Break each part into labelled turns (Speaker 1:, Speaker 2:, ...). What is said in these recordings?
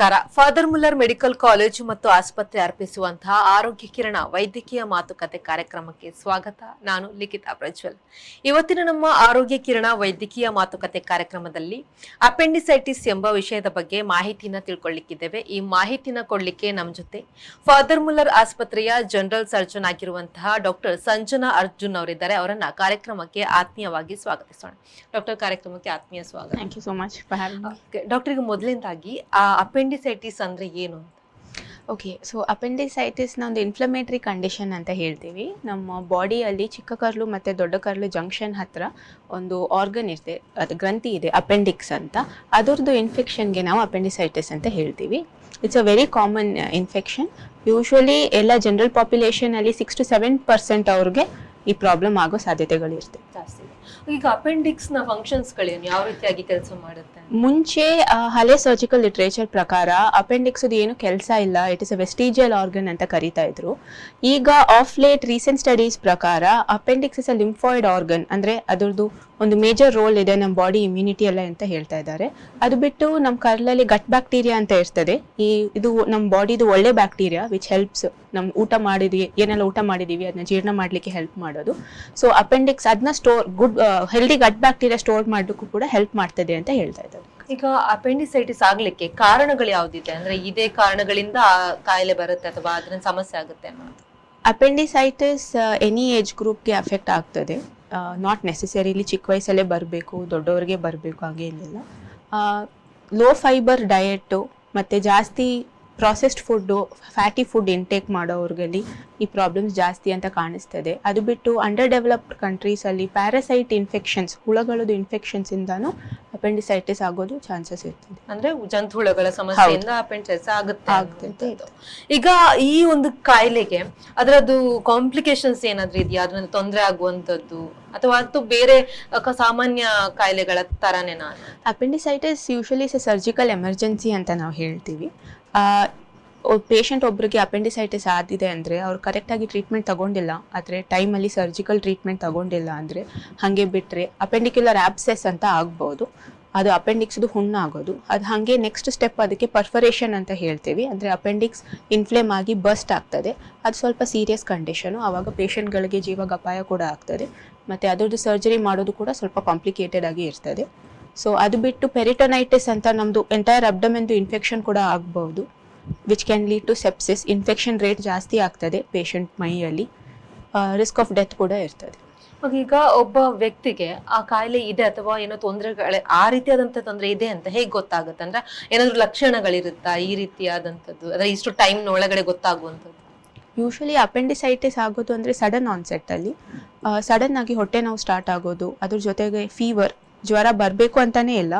Speaker 1: ನಮಸ್ಕಾರ. Father Muller medical college ಮತ್ತು ಆಸ್ಪತ್ರೆ ಅರ್ಪಿಸುವಂತಹ ಆರೋಗ್ಯ ಕಿರಣ ವೈದ್ಯಕೀಯ ಮಾತುಕತೆ ಕಾರ್ಯಕ್ರಮಕ್ಕೆ ಸ್ವಾಗತ. ನಾನು ಲಿಖಿತಾ ಪ್ರಜ್ವಲ್. ಇವತ್ತಿನ ನಮ್ಮ ಆರೋಗ್ಯ ಕಿರಣ ವೈದ್ಯಕೀಯ ಮಾತುಕತೆ ಕಾರ್ಯಕ್ರಮದಲ್ಲಿ ಅಪೆಂಡಿಸೈಟಿಸ್ ಎಂಬ ವಿಷಯದ ಬಗ್ಗೆ ಮಾಹಿತಿನ ತಿಳ್ಕೊಳ್ಳಿಕ್ಕಿದ್ದೇವೆ. ಈ ಮಾಹಿತಿನ ಕೊಡ್ಲಿಕ್ಕೆ ನಮ್ಮ ಜೊತೆ ಫಾದರ್ ಮುಲ್ಲರ್ ಆಸ್ಪತ್ರೆಯ ಜನರಲ್ ಸರ್ಜನ್ ಆಗಿರುವಂತಹ ಡಾಕ್ಟರ್ ಸಂಜನಾ ಅರ್ಜುನ್ ಅವರಿದ್ದಾರೆ. ಅವರನ್ನ ಕಾರ್ಯಕ್ರಮಕ್ಕೆ ಆತ್ಮೀಯವಾಗಿ ಸ್ವಾಗತಿಸೋಣ. ಡಾಕ್ಟರ್ ಕಾರ್ಯಕ್ರಮಕ್ಕೆ ಆತ್ಮೀಯ ಸ್ವಾಗತ.
Speaker 2: Thank you so much for having me
Speaker 1: appendicitis ಅಂದರೆ ಏನು ಅಂತ?
Speaker 2: ಓಕೆ ಸೊ ಅಪೆಂಡಿಸೈಟಿಸ್ನ ಒಂದು ಇನ್ಫ್ಲಮೇಟ್ರಿ ಕಂಡೀಷನ್ ಅಂತ ಹೇಳ್ತೀವಿ. ನಮ್ಮ ಬಾಡಿಯಲ್ಲಿ ಚಿಕ್ಕ ಕರ್ಲು ಮತ್ತು ದೊಡ್ಡ ಕರ್ಲು ಜಂಕ್ಷನ್ ಹತ್ರ ಒಂದು ಆರ್ಗನ್ ಇದೆ ಅದು ಗ್ರಂಥಿ ಇದೆ ಅಪೆಂಡಿಕ್ಸ್ ಅಂತ. ಅದರದ್ದು ಇನ್ಫೆಕ್ಷನ್ಗೆ ನಾವು ಅಪೆಂಡಿಸೈಟಿಸ್ ಅಂತ ಹೇಳ್ತೀವಿ. It's a very common infection usually ಎಲ್ಲ ಜನರಲ್ ಪಾಪ್ಯುಲೇಷನಲ್ಲಿ ಸಿಕ್ಸ್ ಟು ಸೆವೆನ್ ಪರ್ಸೆಂಟ್ ಅವ್ರಿಗೆ ಈ ಪ್ರಾಬ್ಲಮ್ ಆಗೋ ಸಾಧ್ಯತೆಗಳಿರ್ತದೆ.
Speaker 1: ಜಾಸ್ತಿ. ಇದೆ. ಈಗ ಅಪೆಂಡಿಕ್ಸ್ನ ಫಂಕ್ಷನ್ಸ್ ಗಳೇನು? ಯಾವ ರೀತಿಯಾಗಿ ಕೆಲಸ ಮಾಡುತ್ತೆ?
Speaker 2: ಮುಂಚೆ ಹಳೆ ಸರ್ಜಿಕಲ್ ಲಿಟ್ರೇಚರ್ ಪ್ರಕಾರ ಅಪೆಂಡಿಕ್ಸ್ ಏನು ಕೆಲಸ ಇಲ್ಲ. It is a vestigial organ ಅಂತ ಕರಿತಾ ಇದ್ರು. ಈಗ ಆಫ್ ಲೇಟ್ ರೀಸೆಂಟ್ ಸ್ಟಡೀಸ್ ಪ್ರಕಾರ appendix is a lymphoid organ ಅಂದ್ರೆ ಅದರದ್ದು ಒಂದು ಮೇಜರ್ ರೋಲ್ ಇದೆ ನಮ್ಮ ಬಾಡಿ ಇಮ್ಯುನಿಟಿ ಎಲ್ಲ ಅಂತ ಹೇಳ್ತಾ ಇದ್ದಾರೆ. ಅದು ಬಿಟ್ಟು ನಮ್ಮ ಕರ್ಲಲ್ಲಿ ಗಟ್ ಬ್ಯಾಕ್ಟೀರಿಯಾ ಅಂತ ಇರ್ತದೆ. ಈ, ಇದು ನಮ್ಮ ಬಾಡಿದು ಒಳ್ಳೆ ಬ್ಯಾಕ್ಟೀರಿಯಾ ವಿಚ್ ಹೆಲ್ಪ್ಸ್ ನಮ್ಮ ಊಟ ಮಾಡಿದ್ವಿ, ಏನೆಲ್ಲ ಊಟ ಮಾಡಿದೀವಿ ಅದನ್ನ ಜೀರ್ಣ ಮಾಡಲಿಕ್ಕೆ ಹೆಲ್ಪ್ ಮಾಡೋದು. ಸೊ ಅಪೆಂಡಿಕ್ಸ್ ಅದನ್ನ store good healthy gut bacteria store ಮಾಡೋಕ್ಕೂ ಕೂಡ ಹೆಲ್ಪ್ ಮಾಡ್ತದೆ ಅಂತ ಹೇಳ್ತಾ ಇದ್ದಾರೆ.
Speaker 1: ಈಗ ಅಪೆಂಡಿಸೈಟಿಸ್ ಆಗ್ಲಿಕ್ಕೆ ಕಾರಣಗಳು ಯಾವ್ದಿದೆ? ಅಂದ್ರೆ ಇದೇ ಕಾರಣಗಳಿಂದ ಆ ಕಾಯಿಲೆ ಬರುತ್ತೆ ಅಥವಾ ಅದ್ರ ಸಮಸ್ಯೆ ಆಗುತ್ತೆ ಅನ್ನೋದು
Speaker 2: ಅಪೆಂಡಿಸೈಟಿಸ್ ಎನಿ ಏಜ್ ಗ್ರೂಪ್ಗೆ ಅಫೆಕ್ಟ್ ಆಗ್ತದೆ. ನಾಟ್ ನೆಸೆಸರಿಲಿ ಚಿಕ್ಕ ವಯಸ್ಸಲ್ಲೇ ಬರಬೇಕು ದೊಡ್ಡವರಿಗೆ ಬರಬೇಕು ಹಾಗೇನಿಲ್ಲ ಲೋ ಫೈಬರ್ ಡಯೆಟ್ಟು ಮತ್ತು ಜಾಸ್ತಿ processed food fatty food intake ಮಾಡೋರ್ಗಲ್ಲಿ ಈ ಪ್ರಾಬ್ಲಮ್ಸ್ ಜಾಸ್ತಿ ಅಂತ ಕಾಣಿಸ್ತದೆ. ಅದು ಬಿಟ್ಟು ಅಂಡರ್ ಡೆವಲಪ್ಡ್ ಕಂಟ್ರೀಸಲ್ಲಿ ಪ್ಯಾರಸೈಟ್ ಇನ್ಫೆಕ್ಷನ್ಸ್ ಹುಳಗಳದ್ದು ಇನ್ಫೆಕ್ಷನ್ಸ್ ಇಂದಾನು ಅಪೆಂಡಿಸೈಟಿಸ್ ಆಗೋದು ಚಾನ್ಸಸ್ ಇರ್ತದೆ.
Speaker 1: ಅಂದ್ರೆ ಜಂತು ಹುಳಗಳ ಸಮಸ್ಯೆಯಿಂದ ಅಪೆಂಡಿಸೈಟಿಸ್ ಆಗುತ್ತೆ ಈಗ ಈ ಒಂದು ಕಾಯಿಲೆಗೆ ಅದರದ್ದು ಕಾಂಪ್ಲಿಕೇಶನ್ಸ್ ಏನಾದ್ರೂ ಇದೆಯಾ? ಅದರಿಂದ ತೊಂದರೆ ಆಗುವಂತದ್ದು ಅಥವಾ ಅದು ಬೇರೆ ಸಾಮಾನ್ಯ ಕಾಯಿಲೆಗಳ ತರಾನೇನಾ
Speaker 2: ಅಪೆಂಡಿಸೈಟಿಸ್ ಯೂಶಲಿ ಸರ್ಜಿಕಲ್ ಎಮರ್ಜೆನ್ಸಿ ಅಂತ ನಾವು ಹೇಳ್ತೀವಿ. ಪೇಷಂಟ್ ಒಬ್ಬರಿಗೆ ಅಪೆಂಡಿಸೈಟಿಸ್ ಆದಿದೆ ಅಂದರೆ ಅವ್ರು ಕರೆಕ್ಟಾಗಿ ಟ್ರೀಟ್ಮೆಂಟ್ ತಗೊಂಡಿಲ್ಲ, ಆದರೆ ಟೈಮಲ್ಲಿ ಸರ್ಜಿಕಲ್ ಟ್ರೀಟ್ಮೆಂಟ್ ತಗೊಂಡಿಲ್ಲ ಅಂದರೆ ಹಾಗೆ ಬಿಟ್ಟರೆ ಅಪೆಂಡಿಕ್ಯುಲರ್ ಆಬ್ಸೆಸ್ ಅಂತ ಆಗ್ಬೋದು. ಅದು ಅಪೆಂಡಿಕ್ಸ್ದು ಹುಣ್ಣು ಆಗೋದು. ಅದು ಹಾಗೆ ನೆಕ್ಸ್ಟ್ ಸ್ಟೆಪ್ ಅದಕ್ಕೆ ಪರ್ಫರೇಷನ್ ಅಂತ ಹೇಳ್ತೀವಿ. ಅಂದರೆ ಅಪೆಂಡಿಕ್ಸ್ ಇನ್ಫ್ಲೇಮ್ ಆಗಿ ಬಸ್ಟ್ ಆಗ್ತದೆ. ಅದು ಸ್ವಲ್ಪ ಸೀರಿಯಸ್ ಕಂಡೀಷನು ಆವಾಗ ಪೇಷಂಟ್ಗಳಿಗೆ ಜೀವಾಗ ಅಪಾಯ ಕೂಡ ಆಗ್ತದೆ. ಮತ್ತು ಅದರದ್ದು ಸರ್ಜರಿ ಮಾಡೋದು ಕೂಡ ಸ್ವಲ್ಪ ಕಾಂಪ್ಲಿಕೇಟೆಡ್ ಆಗಿ ಇರ್ತದೆ. ಸೊ ಅದು ಬಿಟ್ಟು ಪೆರಿಟೊನೈಟಿಸ್ ಅಂತ ನಮ್ಮದು ಎಂಟೈರ್ ಅಬ್ಡಮೆನ್ದು ಇನ್ಫೆಕ್ಷನ್ ಕೂಡ ಆಗ್ಬೋದು which can lead to sepsis infection rate ಜಾಸ್ತಿ ಆಗ್ತದೆ ಪೇಷಂಟ್ ಮೈಯಲ್ಲಿ. ರಿಸ್ಕ್ ಆಫ್ ಡೆತ್ ಕೂಡ ಇರ್ತದೆ.
Speaker 1: ಈಗ ಒಬ್ಬ ವ್ಯಕ್ತಿಗೆ ಆ ಕಾಯಿಲೆ ಇದೆ ಅಥವಾ ಏನೋ ತೊಂದರೆಗಳೇ ಆ ರೀತಿಯಾದಂತ ತೊಂದರೆ ಇದೆ ಅಂತ ಹೇಗೆ ಗೊತ್ತಾಗುತ್ತೆ? ಅಂದ್ರೆ ಏನಾದರೂ ಲಕ್ಷಣಗಳಿರುತ್ತಾ ಈ ರೀತಿಯಾದಂಥದ್ದು? ಅಂದ್ರೆ ಇಷ್ಟು ಟೈಮ್ ಒಳಗಡೆ ಗೊತ್ತಾಗುವಂಥದ್ದು.
Speaker 2: ಯೂಶ್ವಲಿ ಅಪೆಂಡಿಸೈಟಿಸ್ ಆಗೋದು ಅಂದರೆ ಸಡನ್ ಆನ್ಸೆಟ್ಟಲ್ಲಿ ಸಡನ್ ಆಗಿ ಹೊಟ್ಟೆ ನೋವು ಸ್ಟಾರ್ಟ್ ಆಗೋದು ಅದ್ರ ಜೊತೆಗೆ ಫೀವರ್ ಜ್ವರ ಬರಬೇಕು ಅಂತಾನೆ ಇಲ್ಲ.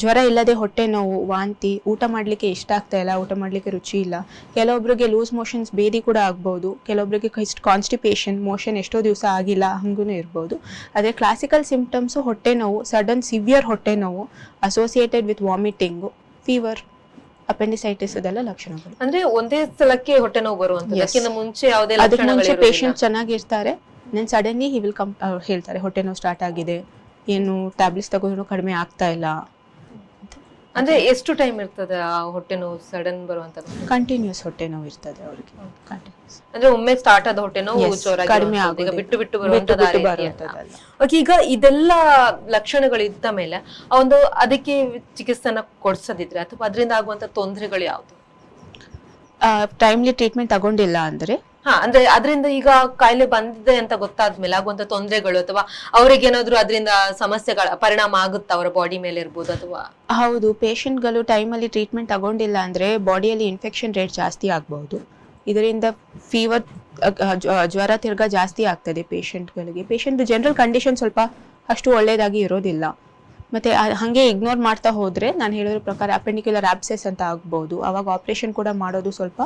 Speaker 2: ಜ್ವರ ಇಲ್ಲದೆ ಹೊಟ್ಟೆ ನೋವು ವಾಂತಿ ಊಟ ಮಾಡಲಿಕ್ಕೆ ಇಷ್ಟ ಆಗ್ತಾ ಇಲ್ಲ ಊಟ ಮಾಡಲಿಕ್ಕೆ ರುಚಿ ಇಲ್ಲ. ಕೆಲವೊಬ್ಬರಿಗೆ ಲೂಸ್ ಮೋಷನ್ಸ್ ಬೇದಿ ಕೂಡ ಆಗ್ಬೋದು. ಕೆಲವೊಬ್ಬರಿಗೆ ಇಷ್ಟು ಕಾನ್ಸ್ಟಿಪೇಷನ್ ಮೋಷನ್ ಎಷ್ಟೋ ದಿವಸ ಆಗಿಲ್ಲ ಹಂಗೂ ಇರ್ಬೋದು. ಆದರೆ ಕ್ಲಾಸಿಕಲ್ ಸಿಂಪ್ಟಮ್ಸು ಹೊಟ್ಟೆ ನೋವು ಸಡನ್ ಸಿವಿಯರ್ ಹೊಟ್ಟೆ ನೋವು associated with vomiting fever appendicitis ಅದೆಲ್ಲ ಲಕ್ಷಣಗಳು.
Speaker 1: ಅಂದ್ರೆ ಒಂದೇ ಸಲಕ್ಕೆ ಹೊಟ್ಟೆ ನೋವು ಬರುವಂತ ಮುಂಚೆ ಯಾವುದೇ
Speaker 2: ಅದಕ್ಕೆ ಮುಂಚೆ ಪೇಷಂಟ್ ಚೆನ್ನಾಗಿರ್ತಾರೆ then suddenly he will come ಹೇಳ್ತಾರೆ ಹೊಟ್ಟೆ ನೋವು ಸ್ಟಾರ್ಟ್ ಆಗಿದೆ. ಏನು ಟ್ಯಾಬ್ಲೆಟ್ಸ್ ತಗೊಂಡ್ರು ಕಡಿಮೆ ಆಗ್ತಾ ಇಲ್ಲ
Speaker 1: ಅಂದ್ರೆ ಎಷ್ಟು ಟೈಮ್ ಇರ್ತದೆ ಆ ಹೊಟ್ಟೆ ನೋವು ಸಡನ್ ಬರುವಂತ
Speaker 2: ಕಂಟಿನ್ಯೂಸ್ ಹೊಟ್ಟೆ ನೋವು ಇರ್ತದೆ ಅವ್ರಿಗೆ ಕಂಟಿನ್ಯೂಸ್
Speaker 1: ಅಂದ್ರೆ ಒಮ್ಮೆ ಸ್ಟಾರ್ಟ್ ಆದ ಹೊಟ್ಟೆ ನೋವು
Speaker 2: Yes,
Speaker 1: ಜೋರಾಗಿ
Speaker 2: ಕಡಿಮೆ.
Speaker 1: ಈಗ
Speaker 2: ಆಗೋದಿಲ್ಲ.
Speaker 1: ಬಿಟ್ಟು ಬಿಟ್ಟು ಅಂತ. ಈಗ ಇದೆಲ್ಲ ಲಕ್ಷಣಗಳು ಇದ್ದ ಮೇಲೆ ಆ ಒಂದು ಅದಕ್ಕೆ ಚಿಕಿತ್ಸೆನ ಕೊಡ್ಸದಿದ್ರೆ ಅಥವಾ ಅದರಿಂದ ಆಗುವಂತ ತೊಂದರೆಗಳು ಯಾವ್ದು
Speaker 2: ಟೈಮ್ಲಿ ಟ್ರೀಟ್ಮೆಂಟ್ ತಗೊಂಡಿಲ್ಲ ಅಂದ್ರೆ
Speaker 1: ಹಾ, ಅಂದ್ರೆ ಅದರಿಂದ ಈಗ ಕಾಯಿಲೆ ಬಂದಿದೆ ಅಂತ ಗೊತ್ತಾದ್ಮೇಲೆ, ಆಗುವಂತ ತೊಂದರೆಗಳು ಅಥವಾ ಅವರಿಗೆ ಏನಾದ್ರು ಅದರಿಂದ ಸಮಸ್ಯೆಗಳ ಪರಿಣಾಮ ಆಗುತ್ತೆ ಅವರ ಬಾಡಿ ಮೇಲೆ ಇರ್ಬೋದು ಅಥವಾ?
Speaker 2: ಹೌದು ಪೇಷಂಟ್ಗಳು ಟೈಮಲ್ಲಿ ಟ್ರೀಟ್ಮೆಂಟ್ ತಗೊಂಡಿಲ್ಲ ಅಂದ್ರೆ ಬಾಡಿಯಲ್ಲಿ ಇನ್ಫೆಕ್ಷನ್ ರೇಟ್ ಜಾಸ್ತಿ ಆಗಬಹುದು ಇದರಿಂದ ಫೀವರ್ ಜ್ವರ, ತಿರ್ಗಾ ಜಾಸ್ತಿ ಆಗ್ತದೆ ಪೇಷಂಟ್ಗಳಿಗೆ ಪೇಷಂಟ್ ಜನರಲ್ ಕಂಡೀಷನ್ ಸ್ವಲ್ಪ ಅಷ್ಟು ಒಳ್ಳೆಯದಾಗಿ ಇರೋದಿಲ್ಲ. ಮತ್ತೆ ಹಾಗೆ ಇಗ್ನೋರ್ ಮಾಡ್ತಾ ಹೋದ್ರೆ, ನಾನು ಹೇಳಿರೋ ಪ್ರಕಾರ ಅಪೆಂಡಿಕ್ಯುಲರ್ ಆಬ್ಸೆಸ್ ಅಂತ ಆಗ್ಬೋದು. ಅವಾಗ ಆಪರೇಷನ್ ಕೂಡ ಮಾಡೋದು ಸ್ವಲ್ಪ